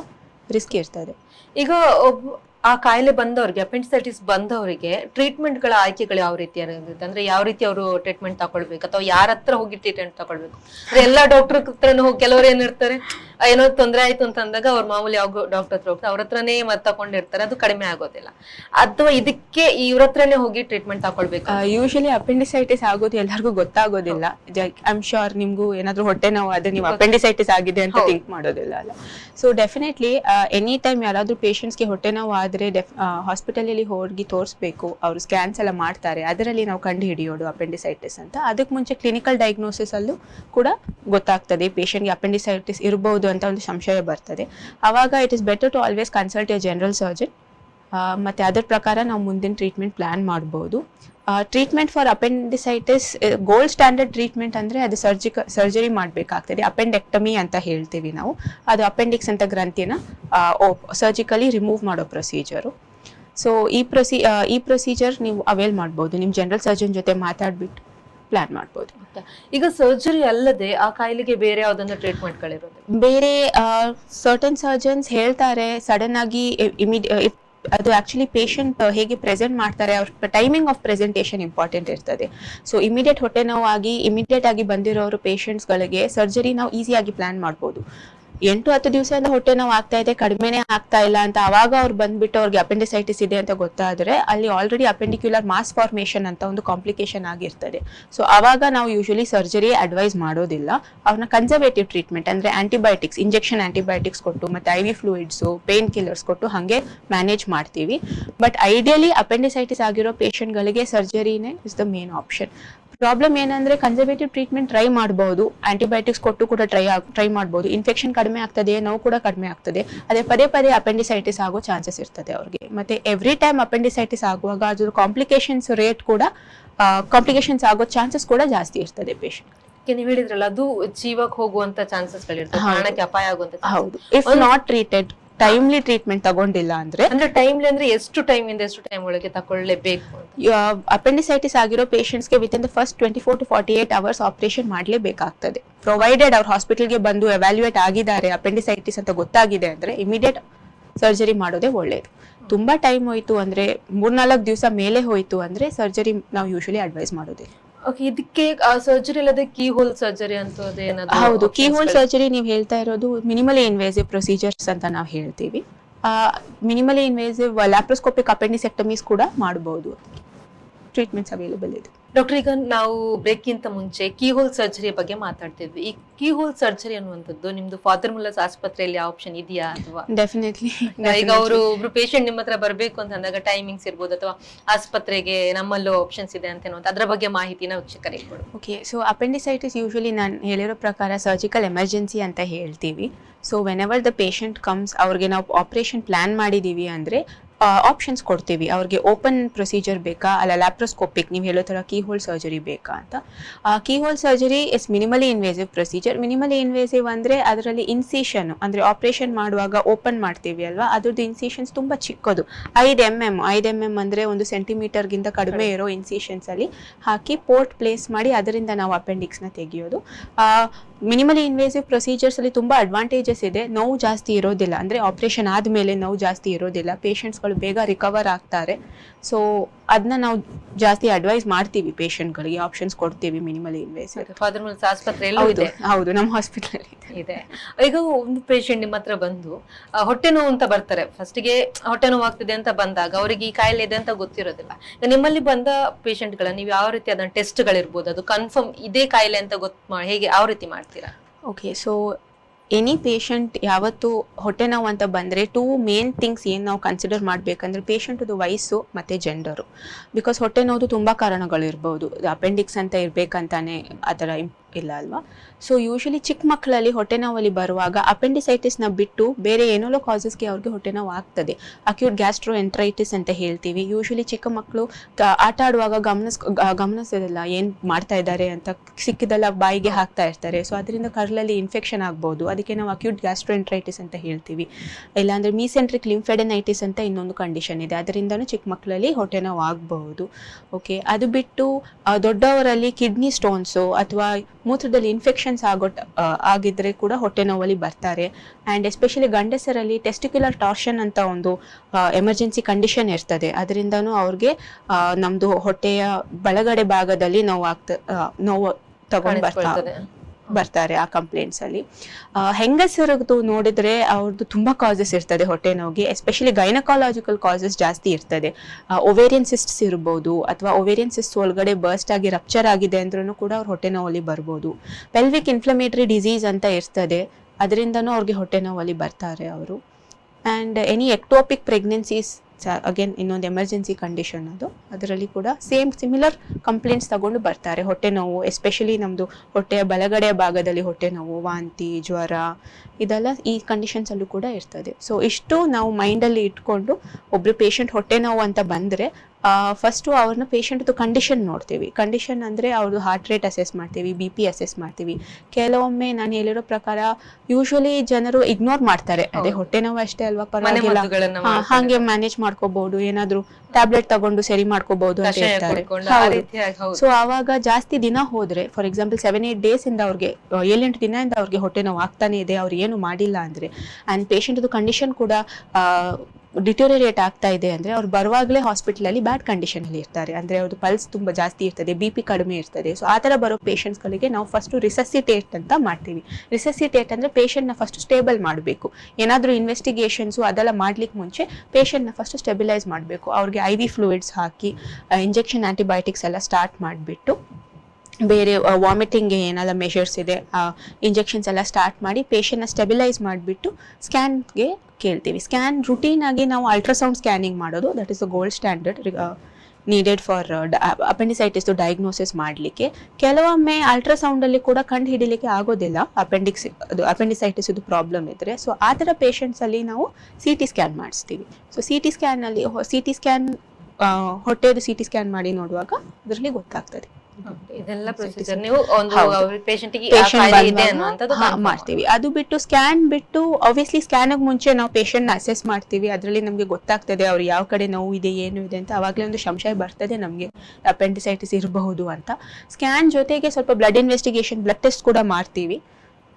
Speaker 2: ರಿಸ್ಕ್ ಇರ್ತದೆ
Speaker 1: ಈಗ ಒಬ್ಬ ಆ ಕಾಯಿಲೆ ಬಂದವರಿಗೆ, ಅಪೆಂಡಿಸೈಟಿಸ್ ಬಂದವರಿಗೆ ಟ್ರೀಟ್ಮೆಂಟ್ಗಳ ಆಯ್ಕೆಗಳು ಯಾವ ರೀತಿ ಅಂದ್ರೆ ಯಾವ ರೀತಿ ಅವರು ಟ್ರೀಟ್ಮೆಂಟ್ ತಗೊಳ್ಬೇಕು, ಅಥವಾ ಯಾರ ಹತ್ರ ಹೋಗಿ ಟ್ರೀಟ್ಮೆಂಟ್ ತಗೊಳ್ಬೇಕು? ಅಂದ್ರೆ ಎಲ್ಲಾ ಡಾಕ್ಟರ್ ಹತ್ರನೂ ಹೋಗಿ ಕೆಲವರು ಏನಿರ್ತಾರೆ ಏನೋ ತೊಂದರೆ ಆಯ್ತು ಅಂತ ಅಂದಾಗ ಅವ್ರ ಮಾಮೂಲಿ ಯಾವ ಡಾಕ್ಟರ್ ಹತ್ರ ಹೋಗ್ತಾರೆ. ಅವ್ರ ಹತ್ರನೇ ಮತ್ ತಕೊಂಡಿರ್ತಾರೆ. ಅದು ಕಡಿಮೆ ಆಗೋದಿಲ್ಲ. ಅಥವಾ ಇದಕ್ಕೆ ಇವ್ರ ಹತ್ರನೇ ಹೋಗಿ ಟ್ರೀಟ್ಮೆಂಟ್ ತಗೊಳ್ಬೇಕು
Speaker 2: ಯೂಶಲಿ ಅಪೆಂಡಿಸೈಟಿಸ್ ಆಗೋದು ಎಲ್ಲರಿಗೂ ಗೊತ್ತಾಗೋದಿಲ್ಲ. ಐಮ್ ಶೋರ್ ನಿಮ್ಗೂ ಏನಾದ್ರು ಹೊಟ್ಟೆ ನೋವು ಆದ್ರೆ ನೀವು ಅಪೆಂಡಿಸೈಟಿಸ್ ಆಗಿದೆ ಅಂತ. ಥಿಂಕ್ ಮಾಡೋದಿಲ್ಲ ಅಲ್ಲ. ಸೊ ಡೆಫಿನೆಟ್ಲಿ ಎನಿ ಟೈಮ್ ಯಾರಾದ್ರೂ ಪೇಷಂಟ್ಸ್ಗೆ ಹೊಟ್ಟೆ ನೋವು ಆದ್ರೆ ಹಾಸ್ಪಿಟಲಲ್ಲಿ ಹೋಗಿ ತೋರಿಸ್ಬೇಕು. ಅವರು ಸ್ಕ್ಯಾನ್ಸ್ ಎಲ್ಲ ಮಾಡ್ತಾರೆ. ಅದರಲ್ಲಿ ನಾವು ಕಂಡು ಹಿಡಿಯೋದು ಅಪೆಂಡಿಸೈಟಿಸ್ ಅಂತ. ಅದಕ್ಕೆ ಮುಂಚೆ ಕ್ಲಿನಿಕಲ್ ಡಯಾಗ್ನೋಸಿಸ್ ಅಲ್ಲೂ ಕೂಡ ಗೊತ್ತಾಗ್ತದೆ. ಪೇಷಂಟ್ಗೆ ಅಪೆಂಡಿಸೈಟಿಸ್ ಇರಬಹುದು ಅಂತ ಒಂದು ಸಂಶಯ ಬರ್ತದೆ. ಅವಾಗ it is better to always consult a general surgeon ಮತ್ತು ಅದರ ಪ್ರಕಾರ ನಾವು ಮುಂದಿನ ಟ್ರೀಟ್ಮೆಂಟ್ ಪ್ಲ್ಯಾನ್ ಮಾಡ್ಬೋದು. Treatment for appendicitis gold standard treatment ಅಂದರೆ ಅದು ಸರ್ಜಿಕ ಸರ್ಜರಿ ಮಾಡಬೇಕಾಗ್ತದೆ. ಅಪೆಂಡೆಕ್ಟಮಿ ಅಂತ ಹೇಳ್ತೀವಿ ನಾವು. ಅದು ಅಪೆಂಡಿಕ್ಸ್ ಅಂತ ಗ್ರಂಥಿನ ಸರ್ಜಿಕಲಿ ರಿಮೂವ್ ಮಾಡೋ ಪ್ರೊಸೀಜರು ಸೊ ಈ ಪ್ರೊಸಿ ಈ ಪ್ರೊಸೀಜರ್ ನೀವು ಅವೇಲ್ ಮಾಡ್ಬೋದು. ನಿಮ್ಮ ಜನರಲ್ ಸರ್ಜನ್ ಜೊತೆ ಮಾತಾಡ್ಬಿಟ್ಟು. ಪ್ಲ್ಯಾನ್ ಮಾಡ್ಬೋದು.
Speaker 1: ಈಗ ಸರ್ಜರಿ ಅಲ್ಲದೆ ಆ ಕಾಯಿಲೆಗೆ ಬೇರೆ ಯಾವ್ದೊಂದು ಟ್ರೀಟ್ಮೆಂಟ್ ಗಳಿರೋದು?
Speaker 2: ಬೇರೆ ಸರ್ಟನ್ ಸರ್ಜನ್ಸ್ ಹೇಳ್ತಾರೆ ಸಡನ್ ಆಗಿ ಇಮಿಡಿ ಅದು ಆಕ್ಚುಲಿ ಪೇಷಂಟ್ ಹೇಗೆ ಪ್ರೆಸೆಂಟ್ ಮಾಡ್ತಾರೆ ಅವ್ರ ಟೈಮಿಂಗ್ ಆಫ್ ಪ್ರೆಸೆಂಟೇಷನ್ ಇಂಪಾರ್ಟೆಂಟ್ ಇರ್ತದೆ. ಸೊ ಇಮಿಡಿಯೇಟ್ ಹೊಟ್ಟೆ ನೋವಾಗಿ ಇಮಿಡಿಯೇಟ್ ಆಗಿ ಬಂದಿರೋರು ಪೇಷಂಟ್ಸ್ಗಳಿಗೆ ಸರ್ಜರಿ ನಾವು ಈಸಿಯಾಗಿ ಪ್ಲಾನ್ ಮಾಡ್ಬೋದು. ಎಂಟು ಹತ್ತು ದಿವಸದಿಂದ ಹೊಟ್ಟೆ ನೋವು ಆಗ್ತಾ ಇದೆ, ಕಡಿಮೆನೆ ಆಗ್ತಾ ಇಲ್ಲ ಅಂತ ಅವಾಗ ಅವ್ರು ಬಂದ್ಬಿಟ್ಟು ಅವ್ರಿಗೆ ಅಪೆಂಡಿಸೈಟಿಸ್ ಇದೆ ಅಂತ ಗೊತ್ತಾದ್ರೆ ಅಲ್ಲಿ ಆಲ್ರೆಡಿ ಅಪೆಂಡಿಕ್ಯುಲರ್ ಮಾಸ್ ಫಾರ್ಮೇಶನ್ ಅಂತ ಒಂದು ಕಾಂಪ್ಲಿಕೇಶನ್ ಆಗಿರ್ತದೆ. ಸೊ ಅವಾಗ ನಾವು ಯೂಶಲಿ ಸರ್ಜರಿ ಅಡ್ವೈಸ್ ಮಾಡೋದಿಲ್ಲ. ಅವ್ರನ್ನ ಕನ್ಸರ್ವೇಟಿವ್ ಟ್ರೀಟ್ಮೆಂಟ್ ಅಂದ್ರೆ ಆಂಟಿಬಯೋಟಿಕ್ಸ್ ಇಂಜೆಕ್ಷನ್ ಆಂಟಿಬಯೋಟಿಕ್ಸ್ ಕೊಟ್ಟು ಮತ್ತೆ I V fluids pain killers ಕೊಟ್ಟು ಹಾಗೆ ಮ್ಯಾನೇಜ್ ಮಾಡ್ತೀವಿ. ಬಟ್ ಐಡಿಯಲಿ ಅಪೆಂಡಿಸೈಟಿಸ್ ಆಗಿರೋ ಪೇಷಂಟ್ಗಳಿಗೆ ಸರ್ಜರಿನೇ is the main option problem ಏನಂದ್ರೆ ಕನ್ಸರ್ವೇಟಿವ್ ಟ್ರೀಟ್ಮೆಂಟ್ ಟ್ರೈ ಮಾಡಬಹುದು ಆಂಟಿಬಯೋಟಿಕ್ಸ್ ಕೊಟ್ಟು ಕೂಡ ಟ್ರೈ ಟ್ರೈ ಮಾಡಬಹುದು ಇನ್ಫೆಕ್ಷನ್ ಕಡಿಮೆ ಆಗ್ತದೆ ನೋವು ಕೂಡ ಕಡಿಮೆ ಆಗ್ತದೆ. ಅದೇ ಪದೇ ಪದೇ ಅಪೆಂಡಿಸೈಟಿಸ್ ಆಗೋ ಚಾನ್ಸಸ್ ಇರ್ತದೆ ಅವ್ರಿಗೆ. ಮತ್ತೆ ಎವ್ರಿ ಟೈಮ್ ಅಪೆಂಡಿಸೈಟಿಸ್ ಆಗುವಾಗ ಅದ್ರ ಕಾಂಪ್ಲಿಕೇಶನ್ಸ್ ರೇಟ್ ಕೂಡ ಕಾಂಪ್ಲಿಕೇಶನ್ಸ್ ಆಗೋ ಚಾನ್ಸಸ್ ಕೂಡ ಜಾಸ್ತಿ ಇರ್ತದೆ ಪೇಷಂಟ್
Speaker 1: ನೀವು ಹೇಳಿದ್ರಲ್ಲ ಅದು ಜೀವಕ್ಕೆ ಹೋಗುವಂತ ಚಾನ್ಸಸ್ ಗಳಿರ್ತದೆ
Speaker 2: ಹೌದು.
Speaker 1: ಪ್ರಾಣಕ್ಕೆ ಅಪಾಯ ಆಗುವಂತ.
Speaker 2: ಹೌದು. If not treated timely treatment ತಗೊಂಡಿಲ್ಲ ಅಂದ್ರೆ?
Speaker 1: ಅಂದ್ರೆ ಟೈಮ್ಲಿ ಅಂದ್ರೆ ಎಷ್ಟು ಟೈಮ್ ಇಂದ ಎಷ್ಟು ಟೈಮ್ ಒಳಗೆ ತಕೊಳ್ಳೇಬೇಕು ಅಂತ?
Speaker 2: ಅಪೆಂಡಿಸೈಟಿಸ್ ಆಗಿರೋ ಪೇಷಂಟ್ಸ್ಗೆ within the first twenty four to forty eight hours operation ಮಾಡಲೇಬೇಕಾಗ್ತದೆ. Provided ಅವ್ರ ಹಾಸ್ಪಿಟಲ್ಗೆ ಬಂದು ಎವ್ಯಾಲ್ಯೂಯೇಟ್ ಆಗಿದ್ದಾರೆ ಅಪೆಂಡಿಸೈಟಿಸ್ ಅಂತ ಗೊತ್ತಾಗಿದೆ ಅಂದ್ರೆ ಇಮಿಡಿಯೇಟ್ ಸರ್ಜರಿ ಮಾಡೋದೇ ಒಳ್ಳೇದು. ತುಂಬಾ ಟೈಮ್ ಹೋಯ್ತು ಅಂದ್ರೆ ಮೂರ್ನಾಲ್ಕು ದಿವಸ ಮೇಲೆ ಹೋಯ್ತು ಅಂದ್ರೆ ಸರ್ಜರಿ ನಾವು ಯೂಶಲಿ ಅಡ್ವೈಸ್ ಮಾಡೋದಿಲ್ಲ.
Speaker 1: ಓಕೆ ಇದಕ್ಕೆ ಸರ್ಜರಿ ಅಲ್ಲದೆ ಕೀ ಹೋಲ್ ಸರ್ಜರಿ ಅಂತ ಏನಾದ್ರು
Speaker 2: ಹೌದು ಕೀ ಹೋಲ್ ಸರ್ಜರಿ ನೀವು ಹೇಳ್ತಾ ಇರೋದು ಮಿನಿಮಲಿ ಇನ್ವೇಸಿವ್ ಪ್ರೊಸೀಜರ್ಸ್ ಅಂತ ನಾವು ಹೇಳ್ತೀವಿ. ಮಿನಿಮಲಿ ಇನ್ವೇಸಿವ್ ಲ್ಯಾಪ್ರೋಸ್ಕೋಪಿಕ್ ಅಪೆಂಡಿಸೆಕ್ಟಮೀಸ್ ಕೂಡ ಮಾಡಬಹುದು ಟ್ರೀಟ್ಮೆಂಟ್ಸ್ ಅವೈಲೇಬಲ್ ಇದೆ.
Speaker 1: ಡಾಕ್ಟರ್ ಈಗ ನಾವು ಬ್ರೇಕ್ಗಿಂತ ಮುಂಚೆ ಕೀ ಹೋಲ್ ಸರ್ಜರಿ ಬಗ್ಗೆ ಮಾತಾಡ್ತಿದ್ವಿ. ಈ ಕೀ ಹೋಲ್ ಸರ್ಜರಿ ಅನ್ನುವಂಥದ್ದು ನಿಮ್ದು ಫಾದರ್ ಮುಲ್ಲಸ್ ಆಸ್ಪತ್ರೆಯಲ್ಲಿ ಆಪ್ಷನ್ ಇದೆಯಾ ಅಥವಾ?
Speaker 2: ಡೆಫಿನೆಟ್ಲಿ
Speaker 1: ಈಗ ಅವರು ಒಬ್ರು ಪೇಷಂಟ್ ನಿಮ್ಮ ಹತ್ರ ಬರಬೇಕು ಅಂತ ಅಂದಾಗ ಟೈಮಿಂಗ್ಸ್ ಇರ್ಬೋದು ಅಥವಾ ಆಸ್ಪತ್ರೆಗೆ ನಮ್ಮಲ್ಲೂ ಆಪ್ಷನ್ಸ್ ಇದೆ ಅಂತ ಏನೋ ಅದ್ರ ಬಗ್ಗೆ ಮಾಹಿತಿನ ವೀಕ್ಷಕರಿಗೆ ಕೊಡು.
Speaker 2: ಓಕೆ ಸೊ ಅಪೆಂಡಿಸೈಟಿಸ್ ಯೂಶಲಿ ನಾನು ಹೇಳಿರೋ ಪ್ರಕಾರ ಸರ್ಜಿಕಲ್ ಎಮರ್ಜೆನ್ಸಿ ಅಂತ ಹೇಳ್ತೀವಿ. So whenever the patient comes ಅವ್ರಿಗೆ ನಾವು ಆಪರೇಷನ್ ಪ್ಲಾನ್ ಮಾಡಿದ್ದೀವಿ ಅಂದರೆ ಆಪ್ಷನ್ಸ್ ಕೊಡ್ತೀವಿ. ಅವ್ರಿಗೆ ಓಪನ್ ಪ್ರೊಸೀಜರ್ ಬೇಕಾ? ಅಲ್ಲ ಲ್ಯಾಪ್ರೋಸ್ಕೋಪಿಕ್ ನೀವು ಹೇಳೋ ಥರ ಕೀ ಹೋಲ್ ಸರ್ಜರಿ ಬೇಕಾ ಅಂತ. Keyhole surgery is minimally invasive procedure minimally invasive ಅಂದರೆ ಅದರಲ್ಲಿ ಇನ್ಸಿಷನ್ ಅಂದರೆ ಆಪರೇಷನ್ ಮಾಡುವಾಗ ಓಪನ್ ಮಾಡ್ತೀವಿ ಅಲ್ವಾ? ಅದ್ರದ್ದು ಇನ್ಸಿಷನ್ಸ್ ತುಂಬ ಚಿಕ್ಕದು. ಐದು ಎಂ ಎಂ ಐದು ಎಂ ಎಂ ಅಂದರೆ ಒಂದು ಸೆಂಟಿಮೀಟರ್ಗಿಂತ ಕಡಿಮೆ ಇರೋ ಇನ್ಸಿಷನ್ಸ್ ಅಲ್ಲಿ ಹಾಕಿ ಪೋರ್ಟ್ ಪ್ಲೇಸ್ ಮಾಡಿ ಅದರಿಂದ ನಾವು ಅಪೆಂಡಿಕ್ಸ್ನ ತೆಗೆಯೋದು. ಮಿನಿಮಲಿ ಇನ್ವೇಸಿವ್ ಪ್ರೊಸೀಜರ್ಸ್ ಅಲ್ಲಿ ತುಂಬಾ ಅಡ್ವಾಂಟೇಜಸ್ ಇದೆ. ನೋವು ಜಾಸ್ತಿ ಇರೋದಿಲ್ಲ. ಅಂದ್ರೆ ಆಪರೇಷನ್ ಆದ್ಮೇಲೆ ನೋವು ಜಾಸ್ತಿ ಇರೋದಿಲ್ಲ. ಪೇಷಂಟ್ಸ್ಗಳು ಬೇಗ ರಿಕವರ್ ಆಗ್ತಾರೆ. ಸೊ ಅದನ್ನ ನಾವು ಜಾಸ್ತಿ ಅಡ್ವೈಸ್ ಮಾಡ್ತೀವಿ ಪೇಷಂಟ್ಗಳಿಗೆ ಆಪ್ಷನ್ಸ್ ಕೊಡ್ತೀವಿ ಮಿನಿಮಲಿ ಇನ್ವೇಸಿವ್
Speaker 1: ಫಾದರ್ ಆಸ್ಪತ್ರೆಯಲ್ಲೂ
Speaker 2: ಹೌದು
Speaker 1: ಇದೆ.
Speaker 2: ಹೌದು ನಮ್ಮ ಹಾಸ್ಪಿಟಲ್ ಇದೆ.
Speaker 1: ಇದೆ. ಈಗ ಒಂದು ಪೇಷಂಟ್ ನಿಮ್ಮ ಹತ್ರ ಬಂದು ಹೊಟ್ಟೆ ನೋವು ಅಂತ ಬರ್ತಾರೆ. ಫಸ್ಟಿಗೆ ಹೊಟ್ಟೆ ನೋವು ಆಗ್ತಿದೆ ಅಂತ ಬಂದಾಗ ಅವರಿಗೆ ಈ ಕಾಯಿಲೆ ಇದೆ ಅಂತ ಗೊತ್ತಿರೋದಿಲ್ಲ. ನಿಮ್ಮಲ್ಲಿ ಬಂದ ಪೇಷಂಟ್ಗಳ ನೀವು ಯಾವ ರೀತಿ ಅದನ್ನ ಟೆಸ್ಟ್ಗಳಿರ್ಬೋದು ಅದು ಕನ್ಫರ್ಮ್ ಇದೇ ಕಾಯಿಲೆ ಅಂತ ಗೊತ್ತು ಹೇಗೆ ಯಾವ ರೀತಿ ಮಾಡ್ತೀರಾ?
Speaker 2: ಓಕೆ ಸೊ ಎನಿ ಪೇಷಂಟ್ ಯಾವತ್ತು ಹೊಟ್ಟೆ ನೋವು ಅಂತ ಬಂದರೆ ಟೂ ಮೇನ್ ಥಿಂಗ್ಸ್ ಏನು ನಾವು ಕನ್ಸಿಡರ್ ಮಾಡಬೇಕಂದ್ರೆ ಪೇಷಂಟದು ವಯಸ್ಸು ಮತ್ತು ಜೆಂಡರು ಬಿಕಾಸ್ ಹೊಟ್ಟೆ ನೋವು ತುಂಬ ಕಾರಣಗಳಿರ್ಬೋದು. ಅಪೆಂಡಿಕ್ಸ್ ಅಂತ ಇರಬೇಕಂತಾನೆ, ಆ ಥರ ಇಲ್ಲ ಅಲ್ವಾ? ಸೊ ಯೂಶಲಿ ಚಿಕ್ಕ ಮಕ್ಕಳಲ್ಲಿ ಹೊಟ್ಟೆ ನೋವಲ್ಲಿ ಬರುವಾಗ ಅಪೆಂಡಿಸೈಟಿಸ್ನ ಬಿಟ್ಟು ಬೇರೆ ಏನೋ ಕಾಸಸ್ಗೆ ಅವ್ರಿಗೆ ಹೊಟ್ಟೆ ನೋವು ಆಗ್ತದೆ. ಅಕ್ಯೂಟ್ ಗ್ಯಾಸ್ಟ್ರೋ ಎಂಟ್ರೈಟಿಸ್ ಅಂತ ಹೇಳ್ತೀವಿ. ಯೂಶಲಿ ಚಿಕ್ಕ ಮಕ್ಕಳು ಆಟ ಆಡುವಾಗ ಗಮನಿಸ್ ಗಮನಿಸೋದಿಲ್ಲ ಏನು ಮಾಡ್ತಾ ಇದ್ದಾರೆ ಅಂತ ಸಿಕ್ಕಿದೆಲ್ಲ ಬಾಯಿಗೆ ಹಾಕ್ತಾ ಇರ್ತಾರೆ. ಸೊ ಅದರಿಂದ ಕರಳಲ್ಲಿ ಇನ್ಫೆಕ್ಷನ್ ಆಗ್ಬೋದು. ಅದಕ್ಕೆ ನಾವು ಅಕ್ಯೂಟ್ ಗ್ಯಾಸ್ಟ್ರೋ ಎಂಟ್ರೈಟಿಸ್ ಅಂತ ಹೇಳ್ತೀವಿ. ಇಲ್ಲಾಂದರೆ ಮೀಸೆಂಟ್ರಿಕ್ ಲಿಂಫೆಡೆನೈಟಿಸ್ ಅಂತ ಇನ್ನೊಂದು ಕಂಡೀಷನ್ ಇದೆ. ಅದರಿಂದನೂ ಚಿಕ್ಕ ಮಕ್ಕಳಲ್ಲಿ ಹೊಟ್ಟೆ ನೋವು ಆಗಬಹುದು ಓಕೆ ಅದು ಬಿಟ್ಟು ದೊಡ್ಡವರಲ್ಲಿ ಕಿಡ್ನಿ ಸ್ಟೋನ್ಸು ಅಥವಾ ಮೂತ್ರದಲ್ಲಿ ಇನ್ಫೆಕ್ಷನ್ಸ್ ಆಗೋ ಆಗಿದ್ರೆ ಕೂಡ ಹೊಟ್ಟೆ ನೋವಲ್ಲಿ ಬರ್ತಾರೆ. ಆ್ಯಂಡ್ ಎಸ್ಪೆಷಲಿ ಗಂಡಸರಲ್ಲಿ ಟೆಸ್ಟಿಕ್ಯುಲರ್ ಟಾರ್ಷನ್ ಅಂತ ಒಂದು ಎಮರ್ಜೆನ್ಸಿ ಕಂಡೀಷನ್ ಇರ್ತದೆ. ಅದರಿಂದನೂ ಅವ್ರಿಗೆ ನಮ್ಮದು ಹೊಟ್ಟೆಯ ಬಳಗಡೆ ಭಾಗದಲ್ಲಿ ನೋವು ಆಗ್ತ ನೋವು ತಗೊಂಡು ಬರ್ತಾ
Speaker 1: ಕಾಣಿಸ್ಕೊಳ್ತದೆ
Speaker 2: ಬರ್ತಾರೆ ಆ ಕಂಪ್ಲೇಂಟ್ಸ್ ಅಲ್ಲಿ. ಹೆಂಗಸರದು ಹೆಂಗಸರದ್ದು ನೋಡಿದ್ರೆ ಅವ್ರದ್ದು ತುಂಬಾ ಕಾಸಸ್ ಇರ್ತದೆ ಹೊಟ್ಟೆ ನೋವಿಗೆ ಎಸ್ಪೆಷಲಿ ಗೈನಕಾಲಜಿಕಲ್ ಕಾಸಸ್ ಜಾಸ್ತಿ ಇರ್ತದೆ. ಒವೇರಿಯನ್ ಸಿಸ್ಟ್ಸ್ ಇರ್ಬೋದು ಅಥವಾ ಒವೇರಿಯನ್ ಸಿಸ್ಟ್ ಒಳಗಡೆ ಬರ್ಸ್ಟ್ ಆಗಿ ರಪ್ಚರ್ ಆಗಿದೆ ಅಂದ್ರೂ ಕೂಡ ಅವ್ರ ಹೊಟ್ಟೆ ನೋವಲ್ಲಿ ಬರ್ಬೋದು. ಪೆಲ್ವಿಕ್ ಇನ್ಫ್ಲಮೇಟರಿ ಡಿಸೀಸ್ ಅಂತ ಇರ್ತದೆ, ಅದರಿಂದನೂ ಅವ್ರಿಗೆ ಹೊಟ್ಟೆ ನೋವಲ್ಲಿ ಬರ್ತಾರೆ ಅವರು. And any ectopic pregnancies again ಇನ್ನೊಂದು ಎಮರ್ಜೆನ್ಸಿ ಕಂಡೀಷನ್ ಅದು. ಅದರಲ್ಲಿ ಕೂಡ ಸೇಮ್ ಸಿಮಿಲರ್ ಕಂಪ್ಲೇಂಟ್ಸ್ ತಗೊಂಡು ಬರ್ತಾರೆ. ಹೊಟ್ಟೆ ನೋವು ಎಸ್ಪೆಷಲಿ ನಮ್ಮದು ಹೊಟ್ಟೆಯ ಬಲಗಡೆಯ ಭಾಗದಲ್ಲಿ ಹೊಟ್ಟೆ ನೋವು, ವಾಂತಿ, ಜ್ವರ, ಇದೆಲ್ಲ ಈ ಕಂಡೀಷನ್ಸಲ್ಲೂ ಕೂಡ ಇರ್ತದೆ. ಸೊ ಇಷ್ಟು ನಾವು ಮೈಂಡಲ್ಲಿ ಇಟ್ಕೊಂಡು ಒಬ್ರು ಪೇಷಂಟ್ ಹೊಟ್ಟೆ ನೋವು ಅಂತ ಬಂದರೆ ಫಸ್ಟು ಅವ್ರನ್ನ ಪೇಷಂಟ್ದು ಕಂಡೀಷನ್ ನೋಡ್ತೀವಿ. ಕಂಡೀಷನ್ ಅಂದರೆ ಅವ್ರದ್ದು ಹಾರ್ಟ್ ರೇಟ್ ಅಸೆಸ್ ಮಾಡ್ತೀವಿ ಬಿ ಪಿ ಅಸೆಸ್ ಮಾಡ್ತೀವಿ. ಕೆಲವೊಮ್ಮೆ ನಾನು ಹೇಳಿರೋ ಪ್ರಕಾರ ಯೂಶುವಲಿ ಜನರು ಇಗ್ನೋರ್ ಮಾಡ್ತಾರೆ. ಅದೇ ಹೊಟ್ಟೆ ನೋವು ಅಷ್ಟೇ ಅಲ್ವಾ? ಪರವಾಗಿಲ್ಲ. ಹಾಗೆ ಮ್ಯಾನೇಜ್ ಮಾಡ್ಕೋಬಹುದು ಏನಾದ್ರು ಟ್ಯಾಬ್ಲೆಟ್ ತಗೊಂಡು ಸರಿ ಮಾಡ್ಕೋಬಹುದು ಅಂತ ಹೇಳ್ತಾರೆ. ಸೊ ಆವಾಗ ಜಾಸ್ತಿ ದಿನ ಹೋದ್ರೆ for example seven eight days ಇಂದ ಅವ್ರಿಗೆ ಏಳೆಂಟು ದಿನದಿಂದ ಅವ್ರಿಗೆ ಹೊಟ್ಟೆ ನೋವು ಆಗ್ತಾನೆ ಇದೆ ಅವ್ರು ಏನು ಮಾಡಿಲ್ಲ ಅಂದ್ರೆ ಅಂಡ್ ಪೇಷಂಟ್ ಕಂಡೀಷನ್ ಕೂಡ ಡಿಟೋರಿಯೇಟ್ ಆಗ್ತಾ ಇದೆ ಅಂದ್ರೆ ಅವ್ರು ಬರುವಾಗಲೇ ಹಾಸ್ಪಿಟಲಲ್ಲಿ ಬ್ಯಾಡ್ ಕಂಡೀಷನ್ ಅಲ್ಲಿ ಇರ್ತಾರೆ. ಅಂದ್ರೆ ಅವ್ರದ್ದು ಪಲ್ಸ್ ತುಂಬಾ ಜಾಸ್ತಿ ಇರ್ತದೆ ಬಿ ಪಿ ಕಡಿಮೆ ಇರ್ತದೆ. ಸೊ ಆ ಥರ ಬರೋ ಪೇಷಂಟ್ಸ್ಗಳಿಗೆ ಗಳಿಗೆ ನಾವು ಫಸ್ಟ್ ರಿಸಸಿಟೇಟ್ ಅಂತ ಮಾಡ್ತೀವಿ. ರಿಸಸಿಟೇಟ್ ಅಂದ್ರೆ ಪೇಷಂಟ್ನ ಫಸ್ಟ್ ಸ್ಟೇಬಲ್ ಮಾಡಬೇಕು. ಏನಾದ್ರೂ ಇನ್ವೆಸ್ಟಿಗೇಷನ್ಸು ಅದೆಲ್ಲ ಮಾಡ್ಲಿಕ್ಕೆ ಮುಂಚೆ ಪೇಷಂಟ್ನ ಫಸ್ಟ್ ಸ್ಟೆಬಿಲೈಸ್ ಮಾಡಬೇಕು. ಅವ್ರಿಗೆ ಐ ವಿ ಫ್ಲೂಯಿಡ್ಸ್ ಹಾಕಿ ಇಂಜೆಕ್ಷನ್ ಆಂಟಿಬಯೋಟಿಕ್ಸ್ ಎಲ್ಲ ಸ್ಟಾರ್ಟ್ ಮಾಡಿಬಿಟ್ಟು ಬೇರೆ ವಾಮಿಟಿಂಗ್ ಏನೆಲ್ಲ ಮೆಷರ್ಸ್ ಇದೆ ಇಂಜೆಕ್ಷನ್ಸ್ ಎಲ್ಲ ಸ್ಟಾರ್ಟ್ ಮಾಡಿ ಪೇಷಂಟ್ನ ಸ್ಟೆಬಿಲೈಸ್ ಮಾಡಿಬಿಟ್ಟು ಸ್ಕ್ಯಾನ್ಗೆ ಕೇಳ್ತೀವಿ. ಸ್ಕ್ಯಾನ್ ರುಟೀನ್ ಆಗಿ ನಾವು ಅಲ್ಟ್ರಾಸೌಂಡ್ ಸ್ಕ್ಯಾನಿಂಗ್ ಮಾಡೋದು that is a gold standard needed for appendicitis diagnosis ಮಾಡಲಿಕ್ಕೆ. ಕೆಲವೊಮ್ಮೆ ಅಲ್ಟ್ರಾಸೌಂಡಲ್ಲಿ ಕೂಡ ಕಂಡು ಹಿಡಿಲಿಕ್ಕೆ ಆಗೋದಿಲ್ಲ. ಅಪೆಂಡಿಕ್ಸ್ ಅದು ಅಪೆಂಡಿಸೈಟಿಸ್ ಇದು ಪ್ರಾಬ್ಲಮ್ ಇದ್ದರೆ ಸೊ ಆ ಥರ ಪೇಷಂಟ್ಸಲ್ಲಿ ನಾವು ಸಿ ಟಿ ಸ್ಕ್ಯಾನ್ ಮಾಡಿಸ್ತೀವಿ. ಸೊ ಸಿ ಟಿ ಸ್ಕ್ಯಾನಲ್ಲಿ ಸಿ ಟಿ ಸ್ಕ್ಯಾನ್ ಹೊಟ್ಟೆದು ಸಿ ಟಿ ಸ್ಕ್ಯಾನ್ ಮಾಡಿ ನೋಡುವಾಗ ಅದರಲ್ಲಿ ಗೊತ್ತಾಗ್ತದೆ.
Speaker 1: ಇದೆಲ್ಲ ಪ್ರೊಸೀಜರ್ ನೀವು ಒಂದು ಇದೆ ಅನ್ನುವಂಥದ್ದು
Speaker 2: ಮಾಡ್ತೀವಿ. ಅದು ಬಿಟ್ಟು ಸ್ಕ್ಯಾನ್ ಬಿಟ್ಟು ಆಬ್ವಿಯಸ್ಲಿ ಸ್ಕ್ಯಾನ್ ಮುಂಚೆ ನಾವು ಪೇಷಂಟ್ನ ಅಸೆಸ್ ಮಾಡ್ತೀವಿ. ಅದರಲ್ಲಿ ನಮಗೆ ಗೊತ್ತಾಗ್ತದೆ ಅವ್ರು ಯಾವ ಕಡೆ ನೋವು ಇದೆ ಏನು ಇದೆ ಅಂತ. ಅವಾಗಲೇ ಒಂದು ಸಂಶಯ ಬರ್ತದೆ ನಮಗೆ. ಅಪೆಂಡಿಸೈಟಿಸ್ ಇರಬಹುದು ಅಂತ. ಸ್ಕ್ಯಾನ್ ಜೊತೆಗೆ ಸ್ವಲ್ಪ ಬ್ಲಡ್ ಇನ್ವೆಸ್ಟಿಗೇಷನ್ ಬ್ಲಡ್ ಟೆಸ್ಟ್ ಕೂಡ ಮಾಡ್ತೀವಿ.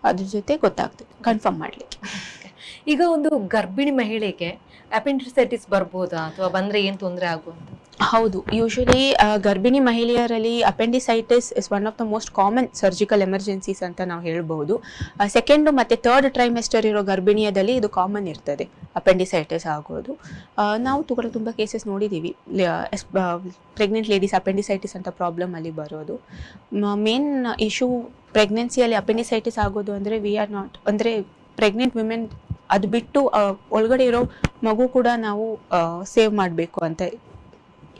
Speaker 2: ಅದ್ರ ಜೊತೆ ಗೊತ್ತಾಗ್ತದೆ. ಕನ್ಫರ್ಮ್ ಮಾಡ್ಲಿಕ್ಕೆ.
Speaker 1: ಈಗ ಒಂದು ಗರ್ಭಿಣಿ ಮಹಿಳೆಗೆ ಅಪೆಂಡಿಸೈಟಿಸ್ ಬರ್ಬೋದಾ? ಅಥವಾ ಬಂದ್ರೆ ಏನ್ ತೊಂದರೆ ಆಗುವಂತ?
Speaker 2: ಹೌದು. ಯೂಶಲಿ ಗರ್ಭಿಣಿ ಮಹಿಳೆಯರಲ್ಲಿ appendicitis is one of the most common surgical emergencies ಅಂತ ನಾವು ಹೇಳ್ಬೋದು. ಸೆಕೆಂಡು ಮತ್ತು ಥರ್ಡ್ ಟ್ರೈಮೆಸ್ಟರ್ ಇರೋ ಗರ್ಭಿಣಿಯದಲ್ಲಿ ಇದು ಕಾಮನ್ ಇರ್ತದೆ. ಅಪೆಂಡಿಸೈಟಿಸ್ ಆಗೋದು. ನಾವು ತುಂಬ ತುಂಬ ಕೇಸಸ್ ನೋಡಿದ್ದೀವಿ ಪ್ರೆಗ್ನೆಂಟ್ ಲೇಡೀಸ್ ಅಪೆಂಡಿಸೈಟಿಸ್ ಅಂತ ಪ್ರಾಬ್ಲಮ್ ಅಲ್ಲಿ ಬರೋದು. ಮೇನ್ ಇಶ್ಯೂ ಪ್ರೆಗ್ನೆನ್ಸಿಯಲ್ಲಿ ಅಪೆಂಡಿಸೈಟಿಸ್ ಆಗೋದು ಅಂದರೆ ವಿ ಆರ್ ನಾಟ್ ಅಂದರೆ ಪ್ರೆಗ್ನೆಂಟ್ ವಿಮೆನ್ ಅದು ಬಿಟ್ಟು ಒಳಗಡೆ ಇರೋ ಮಗು ಕೂಡ ನಾವು ಸೇವ್ ಮಾಡಬೇಕು ಅಂತ